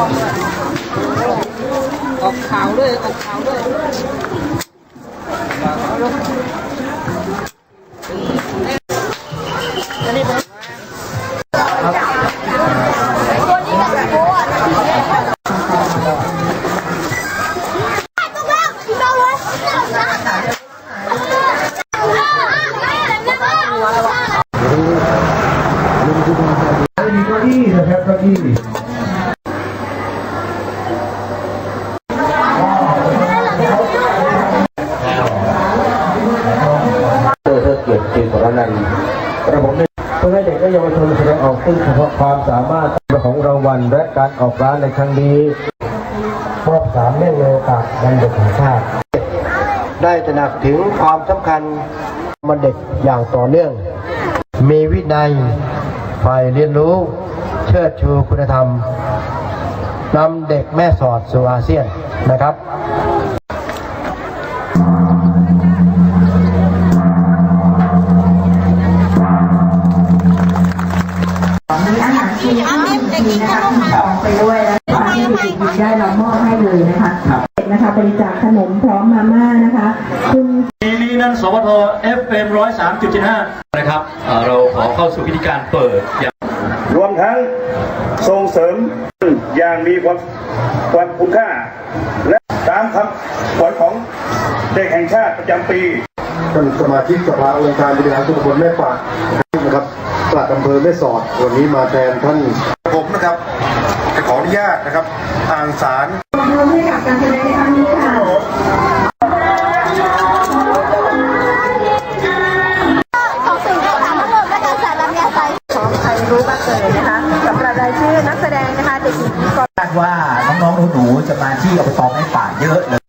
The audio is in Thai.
ออกขาวด้วยออกขาวด้วยมีเก้าอี้นะครับเก้าอี้ จริงของเรานั้นระบบนี้เพื่อให้เด็กและเยาวชนแสดงออกซึ่งความสามารถของรางวัลและการออกร้านในครั้งนี้มอบสามเนื่องในโอกาสวันเด็กแห่งชาติ ได้ตระหนักถึงความสำคัญมันเด็กอย่างต่อเนื่อง มีวินัยฝ่ายเรียนรู้ เชิดชูคุณธรรมนำเด็กแม่สอดสู่อาเซียนนะครับ มีอาหารฟรีที่มีนะคะมีของไปด้วยนะคะที่เด็กๆหยิบได้เรามอบให้เลยนะคะเด็กนะคะบริจาคขนมพร้อมมาม่านะคะคุณปีนี้นั้นสวท FM 103.75นะครับเอ่อเราขอเข้าสู่พิธีการเปิดอย่างรวมทั้งส่งเสริมอย่างมีความความคุณค่า และตามคำขวัญของเด็กแห่งชาติประจำปีท่านสมาชิกสภาองค์การบริหารส่วนตำบลแม่ปากนะครับ ปลัดอำเภอแม่สอดวันนี้มาแทนท่านผมนะครับจะขออนุญาตนะครับอ่านสารปรบมือให้กับการแสดงในครั้งนี้ค่ะของสิ่งที่ทำให้เราได้การสารลำยาไซของใครรู้บ้างเอ่ยนะคะสำหรับรายชื่อนักแสดงนะคะเด็กหญิงกคาดว่าน้องๆหนูๆจะมาที่อบตแม่ป่าเยอะเลย